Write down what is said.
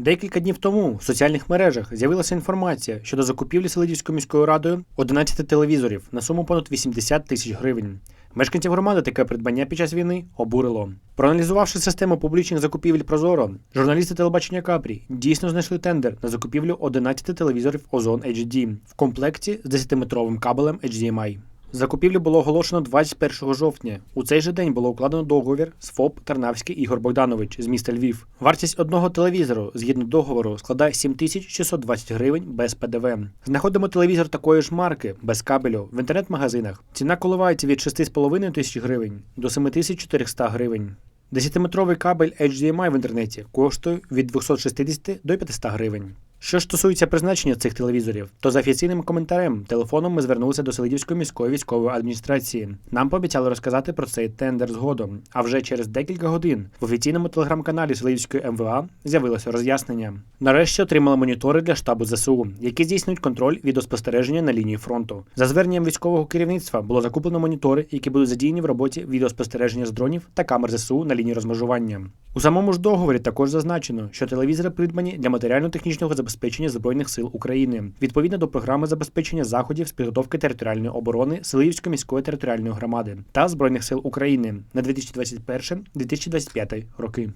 Декілька днів тому в соціальних мережах з'явилася інформація щодо закупівлі Селидівською міською радою 11 телевізорів на суму понад 80 тисяч гривень. Мешканців громади таке придбання під час війни обурило. Проаналізувавши систему публічних закупівель Прозоро, журналісти телебачення Капрі дійсно знайшли тендер на закупівлю 11 телевізорів Озон HD в комплекті з 10-метровим кабелем HDMI. Закупівлю було оголошено 21 жовтня. У цей же день було укладено договір з ФОП Тарнавський Ігор Богданович з міста Львів. Вартість одного телевізору згідно договору складає 7620 гривень без ПДВ. Знаходимо телевізор такої ж марки без кабелю в інтернет-магазинах. Ціна коливається від 6,5 тисяч гривень до 7400 гривень. 10-метровий кабель HDMI в інтернеті коштує від 260 до 500 гривень. Що стосується призначення цих телевізорів, то за офіційним коментарем телефоном ми звернулися до Селидівської міської військової адміністрації. Нам пообіцяли розказати про цей тендер згодом. А вже через декілька годин в офіційному телеграм-каналі Селидівської МВА з'явилося роз'яснення. Нарешті отримали монітори для штабу ЗСУ, які здійснюють контроль відеоспостереження на лінії фронту. За зверненням військового керівництва було закуплено монітори, які будуть задіяні в роботі відеоспостереження з дронів та камер ЗСУ на лінії розмежування. У самому ж договорі також зазначено, що телевізори придбані для матеріально-технічного забезпечення збройних сил України відповідно до програми забезпечення заходів з підготовки територіальної оборони Селиївської міської територіальної громади та збройних сил України на 2021-2025 роки.